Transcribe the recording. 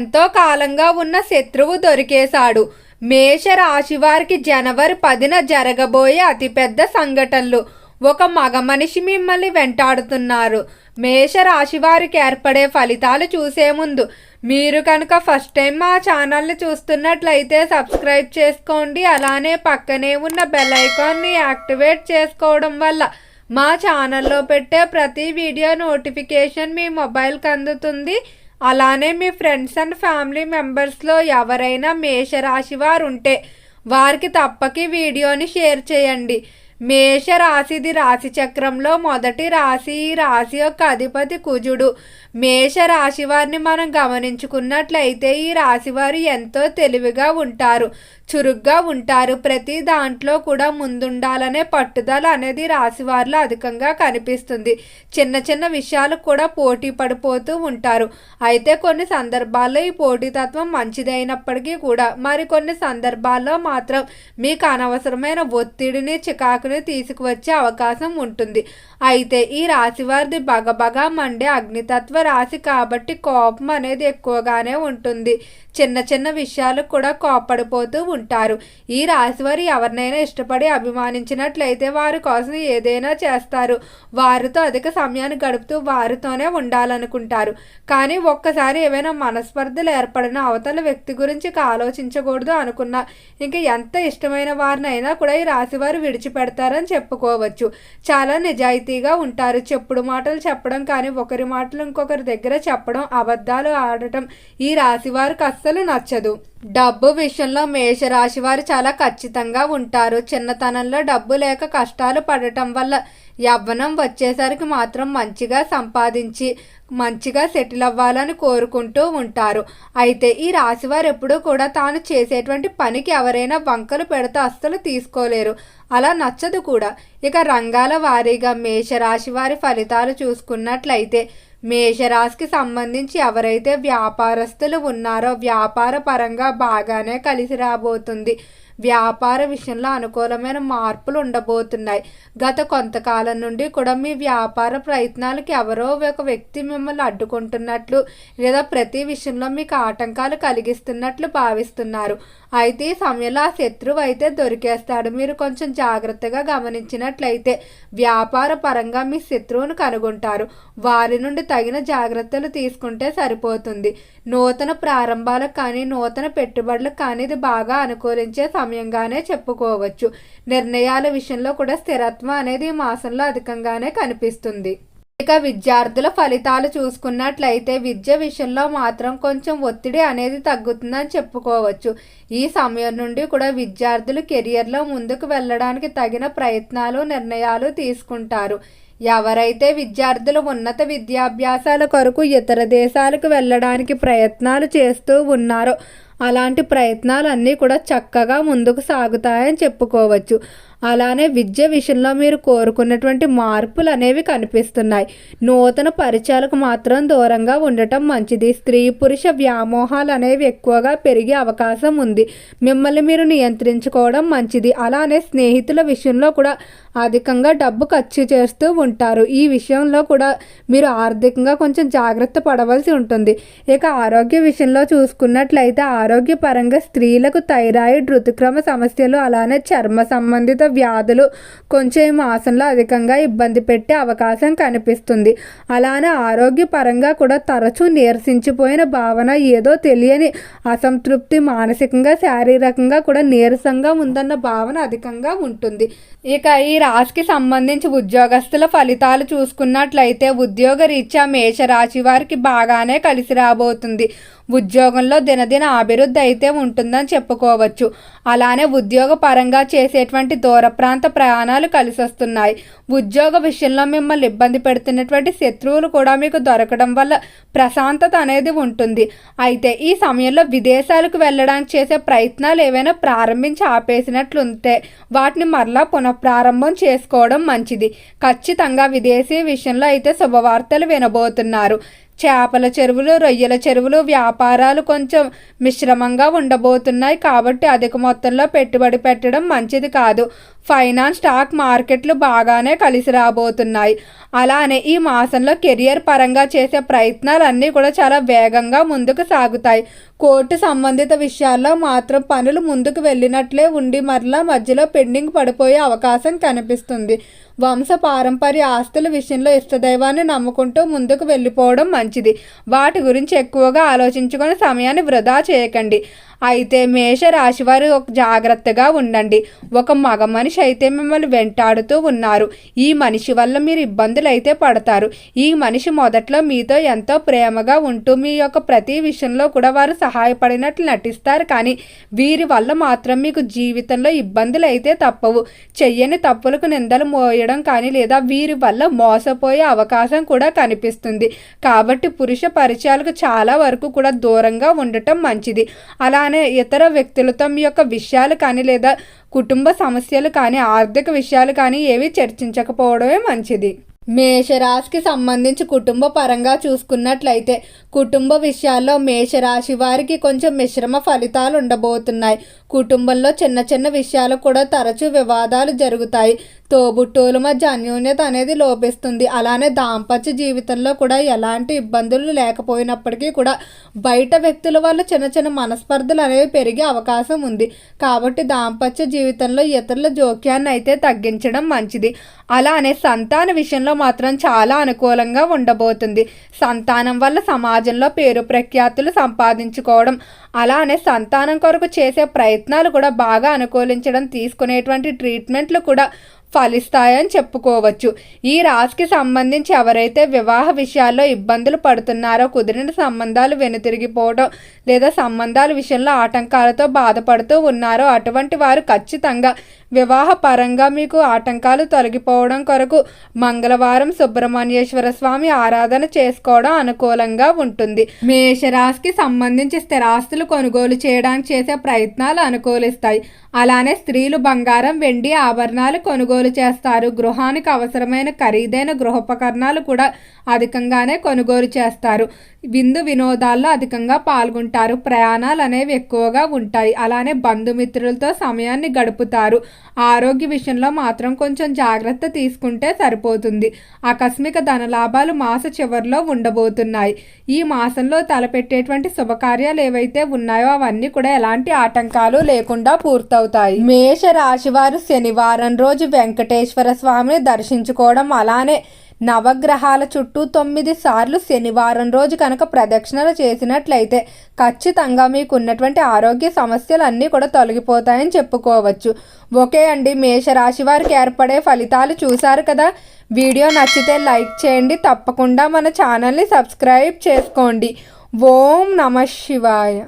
ఎంతో కాలంగా ఉన్న శత్రువు దొరికేశాడు. మేష రాశి వారికి జనవరి పదిన జరగబోయే అతిపెద్ద సంఘటనలు. ఒక మగ మనిషి మిమ్మల్ని వెంటాడుతున్నారు. మేష రాశి వారికి ఏర్పడే ఫలితాలు చూసే ముందు మీరు కనుక ఫస్ట్ టైం మా ఛానల్ని చూస్తున్నట్లయితే సబ్స్క్రైబ్ చేసుకోండి. అలానే పక్కనే ఉన్న బెల్ ఐకాన్ని యాక్టివేట్ చేసుకోవడం వల్ల మా ఛానల్లో పెట్టే ప్రతి వీడియో నోటిఫికేషన్ మీ మొబైల్కి అందుతుంది. అలానే మీ ఫ్రెండ్స్ అండ్ ఫ్యామిలీ మెంబర్స్లో ఎవరైనా మేషరాశి వారు ఉంటే వారికి తప్పకి వీడియోని షేర్ చేయండి. మేష రాశిది రాశి చక్రంలో మొదటి రాశి ఈ రాశి యొక్క అధిపతి కుజుడు. మేష రాశి వారిని మనం గమనించుకున్నట్లయితే ఈ రాశివారు ఎంతో తెలివిగా ఉంటారు చురుగ్గా ఉంటారు. ప్రతి దాంట్లో కూడా ముందుండాలనే పట్టుదల అనేది రాశివారిలో అధికంగా కనిపిస్తుంది. చిన్న చిన్న విషయాలకు కూడా పోటీ పడిపోతూ ఉంటారు. అయితే కొన్ని సందర్భాల్లో ఈ పోటీతత్వం మంచిదైనప్పటికీ కూడా మరికొన్ని సందర్భాల్లో మాత్రం మీకు అనవసరమైన ఒత్తిడిని చికాకుని తీసుకువచ్చే అవకాశం ఉంటుంది. అయితే ఈ రాశివారిది బగబగా మండే అగ్నితత్వ రాశి కాబట్టి కోపం అనేది ఎక్కువగానే ఉంటుంది. చిన్న చిన్న విషయాలకు కూడా కోపడిపోతూ ఉంటారు. ఈ రాశి వారు ఎవరినైనా ఇష్టపడి అభిమానించినట్లయితే వారి కోసం ఏదైనా చేస్తారు. వారితో అధిక సమయాన్ని గడుపుతూ వారితోనే ఉండాలనుకుంటారు. కానీ ఒక్కసారి ఏవైనా మనస్పర్ధలు ఏర్పడిన అవతల వ్యక్తి గురించి ఆలోచించకూడదు అనుకున్నా ఇంకా ఎంత ఇష్టమైన వారినైనా కూడా ఈ రాశి వారు విడిచిపెడతారని చెప్పుకోవచ్చు. చాలా నిజాయితీగా ఉంటారు. చెప్పుడు మాటలు చెప్పడం కానీ ఒకరి మాటలు ఒకరి దగ్గర చెప్పడం అబద్ధాలు ఆడటం ఈ రాశి వారికి అస్సలు నచ్చదు. డబ్బు విషయంలో మేషరాశి వారు చాలా ఖచ్చితంగా ఉంటారు. చిన్నతనంలో డబ్బు లేక కష్టాలు పడటం వల్ల యవ్వనం వచ్చేసరికి మాత్రం మంచిగా సంపాదించి మంచిగా సెటిల్ అవ్వాలని కోరుకుంటూ ఉంటారు. అయితే ఈ రాశివారు ఎప్పుడూ కూడా తాను చేసేటువంటి పనికి ఎవరైనా వంకలు పెడితే అస్సలు తీసుకోలేరు. అలా నచ్చదు కూడా. ఇక రంగాల వారీగా మేషరాశి వారి ఫలితాలు చూసుకున్నట్లయితే మేషరాశికి సంబంధించి ఎవరైతే వ్యాపారస్తులు ఉన్నారో వ్యాపార పరంగా బాగానే కలిసి రాబోతుంది. వ్యాపార విషయంలో అనుకూలమైన మార్పులు ఉండబోతున్నాయి. గత కొంతకాలం నుండి కూడా మీ వ్యాపార ప్రయత్నాలకు ఎవరో ఒక వ్యక్తి మిమ్మల్ని అడ్డుకుంటున్నట్లు లేదా ప్రతి విషయంలో మీకు ఆటంకాలు కలిగిస్తున్నట్లు భావిస్తున్నారు. అయితే ఈ సమయంలో ఆ శత్రువు అయితే దొరికేస్తాడు. మీరు కొంచెం జాగ్రత్తగా గమనించినట్లయితే వ్యాపార పరంగా మీ శత్రువును కనుగొంటారు. వారి నుండి తగిన జాగ్రత్తలు తీసుకుంటే సరిపోతుంది. నూతన ప్రారంభాలకు కానీ నూతన పెట్టుబడులకు కానీ ఇది బాగా అనుకూలించే సమయంగానే చెప్పుకోవచ్చు. నిర్ణయాల విషయంలో కూడా స్థిరత్వం అనేది ఈ మాసంలో అధికంగానే కనిపిస్తుంది. ఇక విద్యార్థుల ఫలితాలు చూసుకున్నట్లయితే విద్య విషయంలో మాత్రం కొంచెం ఒత్తిడి అనేది తగ్గుతుందని చెప్పుకోవచ్చు. ఈ సమయం నుండి కూడా విద్యార్థులు కెరియర్లో ముందుకు వెళ్ళడానికి తగిన ప్రయత్నాలు నిర్ణయాలు తీసుకుంటారు. ఎవరైతే విద్యార్థులు ఉన్నత విద్యాభ్యాసాల కొరకు ఇతర దేశాలకు వెళ్ళడానికి ప్రయత్నాలు చేస్తూ ఉన్నారో అలాంటి ప్రయత్నాలన్నీ కూడా చక్కగా ముందుకు సాగుతాయని చెప్పుకోవచ్చు. అలానే విద్య విషయంలో మీరు కోరుకున్నటువంటి మార్పులు అనేవి కనిపిస్తున్నాయి. నూతన పరిచయాలకు మాత్రం దూరంగా ఉండటం మంచిది. స్త్రీ పురుష వ్యామోహాలు అనేవి ఎక్కువగా పెరిగే అవకాశం ఉంది. మిమ్మల్ని మీరు నియంత్రించుకోవడం మంచిది. అలానే స్నేహితుల విషయంలో కూడా అధికంగా డబ్బు ఖర్చు చేస్తూ ఉంటారు. ఈ విషయంలో కూడా మీరు ఆర్థికంగా కొంచెం జాగ్రత్త పడవలసి ఉంటుంది. ఇక ఆరోగ్య విషయంలో చూసుకున్నట్లయితే ఆరోగ్యపరంగా స్త్రీలకు థైరాయిడ్ ఋతుక్రమ సమస్యలు అలానే చర్మ సంబంధిత వ్యాధులు కొంచెం ఈ మాసంలో అధికంగా ఇబ్బంది పెట్టే అవకాశం కనిపిస్తుంది. అలానే ఆరోగ్యపరంగా కూడా తరచూ నీరసించిపోయిన భావన ఏదో తెలియని అసంతృప్తి మానసికంగా శారీరకంగా కూడా నీరసంగా ఉందన్న భావన అధికంగా ఉంటుంది. ఇక ఈ రాశికి సంబంధించి ఉద్యోగస్తుల ఫలితాలు చూసుకున్నట్లయితే ఉద్యోగ రీత్యా మేషరాశి వారికి బాగానే కలిసి రాబోతుంది. ఉద్యోగంలో దినదిన అభివృద్ధి అయితే ఉంటుందని చెప్పుకోవచ్చు. అలానే ఉద్యోగ పరంగా చేసేటువంటి దూర ప్రాంత ప్రయాణాలు కలిసి వస్తున్నాయి ఉద్యోగ విషయంలో మిమ్మల్ని ఇబ్బంది పెడుతున్నటువంటి శత్రువులు కూడా మీకు దొరకడం వల్ల ప్రశాంతత అనేది ఉంటుంది. అయితే ఈ సమయంలో విదేశాలకు వెళ్ళడానికి చేసే ప్రయత్నాలు ఏవైనా ప్రారంభించి ఆపేసినట్లుంటే వాటిని మరలా పునఃప్రారంభం చేసుకోవడం మంచిది. ఖచ్చితంగా విదేశీ విషయంలో అయితే శుభవార్తలు వినబోతున్నారు. చేపల చెరువులు రొయ్యల చెరువులు వ్యాపారాలు కొంచెం మిశ్రమంగా ఉండబోతున్నాయి కాబట్టి అధిక మొత్తంలో పెట్టుబడి పెట్టడం మంచిది కాదు. ఫైనాన్స్ స్టాక్ మార్కెట్లు బాగానే కలిసి రాబోతున్నాయి. అలానే ఈ మాసంలో కెరియర్ పరంగా చేసే ప్రయత్నాలన్నీ కూడా చాలా వేగంగా ముందుకు సాగుతాయి. కోర్టు సంబంధిత విషయాల్లో మాత్రం పనులు ముందుకు వెళ్ళినట్లే ఉండి మరలా మధ్యలో పెండింగ్ పడిపోయే అవకాశం కనిపిస్తుంది. వంశ పారంపర్య ఆస్తుల విషయంలో ఇష్టదైవాన్ని నమ్ముకుంటూ ముందుకు వెళ్ళిపోవడం మంచిది. వాటి గురించి ఎక్కువగా ఆలోచించుకొని సమయాన్ని వృధా చేయకండి. అయితే మేష రాశివారు ఒక జాగ్రత్తగా ఉండండి. ఒక మగ మనిషి అయితే మిమ్మల్ని వెంటాడుతూ ఉన్నారు. ఈ మనిషి వల్ల మీరు ఇబ్బందులు అయితే పడతారు. ఈ మనిషి మొదట్లో మీతో ఎంతో ప్రేమగా ఉంటూ మీ యొక్క ప్రతి విషయంలో కూడా వారు సహాయపడినట్లు నటిస్తారు కానీ వీరి వల్ల మాత్రం మీకు జీవితంలో ఇబ్బందులు అయితే తప్పవు. చెయ్యని తప్పులకు నిందలు మోయడం కానీ లేదా వీరి వల్ల మోసపోయే అవకాశం కూడా కనిపిస్తుంది. కాబట్టి పురుష పరిచయాలకు చాలా వరకు కూడా దూరంగా ఉండటం మంచిది. అలానే ఇతర వ్యక్తులతో మీ యొక్క విషయాలు కానీ లేదా కుటుంబ సమస్యలు కానీ ఆర్థిక విషయాలు కానీ ఏవి చర్చించకపోవడమే మంచిది. మేషరాశికి సంబంధించి కుటుంబ పరంగా చూసుకున్నట్లయితే కుటుంబ విషయాల్లో మేషరాశి వారికి కొంచెం మిశ్రమ ఫలితాలు ఉండబోతున్నాయి. కుటుంబంలో చిన్న చిన్న విషయాలు కూడా తరచూ వివాదాలు జరుగుతాయి. తోబుట్టువుల మధ్య అన్యోన్యత అనేది లోపిస్తుంది. అలానే దాంపత్య జీవితంలో కూడా ఎలాంటి ఇబ్బందులు లేకపోయినప్పటికీ కూడా బయట వ్యక్తుల వల్ల చిన్న చిన్న మనస్పర్ధలు అనేవి పెరిగే అవకాశం ఉంది. కాబట్టి దాంపత్య జీవితంలో ఇతరుల జోక్యాన్ని అయితే తగ్గించడం మంచిది. అలానే సంతాన విషయంలో మాత్రం చాలా అనుకూలంగా ఉండబోతుంది. సంతానం వల్ల సమాజంలో పేరు ప్రఖ్యాతులు సంపాదించుకోవడం అలానే సంతానం కొరకు చేసే ప్రయత్నాలు కూడా బాగా అనుకూలించడం తీసుకునేటువంటి ట్రీట్మెంట్లు కూడా ఫలిస్తాయని చెప్పుకోవచ్చు. ఈ రాశికి సంబంధించి ఎవరైతే వివాహ విషయాల్లో ఇబ్బందులు పడుతున్నారో కుదిరిన సంబంధాలు వెనుతిరిగిపోవడం లేదా సంబంధాల విషయంలో ఆటంకాలతో బాధపడుతూ ఉన్నారో అటువంటి వారు ఖచ్చితంగా వివాహపరంగా మీకు ఆటంకాలు తొలగిపోవడం కొరకు మంగళవారం సుబ్రహ్మణ్యేశ్వర స్వామి ఆరాధన చేసుకోవడం అనుకూలంగా ఉంటుంది. మేషరాశికి సంబంధించి స్థిరాస్తులు కొనుగోలు చేయడానికి చేసే ప్రయత్నాలు అనుకూలిస్తాయి. అలానే స్త్రీలు బంగారం వెండి ఆభరణాలు కొనుగోలు చేస్తారు. గృహానికి అవసరమైన ఖరీదైన గృహోపకరణాలు కూడా అధికంగానే కొనుగోలు చేస్తారు. విందు వినోదాల్లో అధికంగా పాల్గొంటారు. ప్రయాణాలు అనేవి ఎక్కువగా ఉంటాయి. అలానే బంధుమిత్రులతో సమయాన్ని గడుపుతారు. ఆరోగ్య విషయంలో మాత్రం కొంచెం జాగ్రత్త తీసుకుంటే సరిపోతుంది. ఆకస్మిక ధనలాభాలు మాస చివరిలో ఉండబోతున్నాయి. ఈ మాసంలో తలపెట్టేటువంటి శుభకార్యాలు ఏవైతే ఉన్నాయో అవన్నీ కూడా ఎలాంటి ఆటంకాలు లేకుండా పూర్తవుతాయి. మేష రాశివారు శనివారం రోజు వెంకటేశ్వర స్వామిని దర్శించుకోవడం అలానే నవగ్రహాల చుట్టూ తొమ్మిది సార్లు శనివారం రోజు కనుక ప్రదక్షిణలు చేసినట్లయితే ఖచ్చితంగా మీకు ఉన్నటువంటి ఆరోగ్య సమస్యలు అన్నీ కూడా తొలగిపోతాయని చెప్పుకోవచ్చు. ఓకే అండి మేషరాశి వారికి ఏర్పడే ఫలితాలు చూశారు కదా? వీడియో నచ్చితే లైక్ చేయండి తప్పకుండా మన ఛానల్ని సబ్స్క్రైబ్ చేసుకోండి. ఓం నమ శివాయ.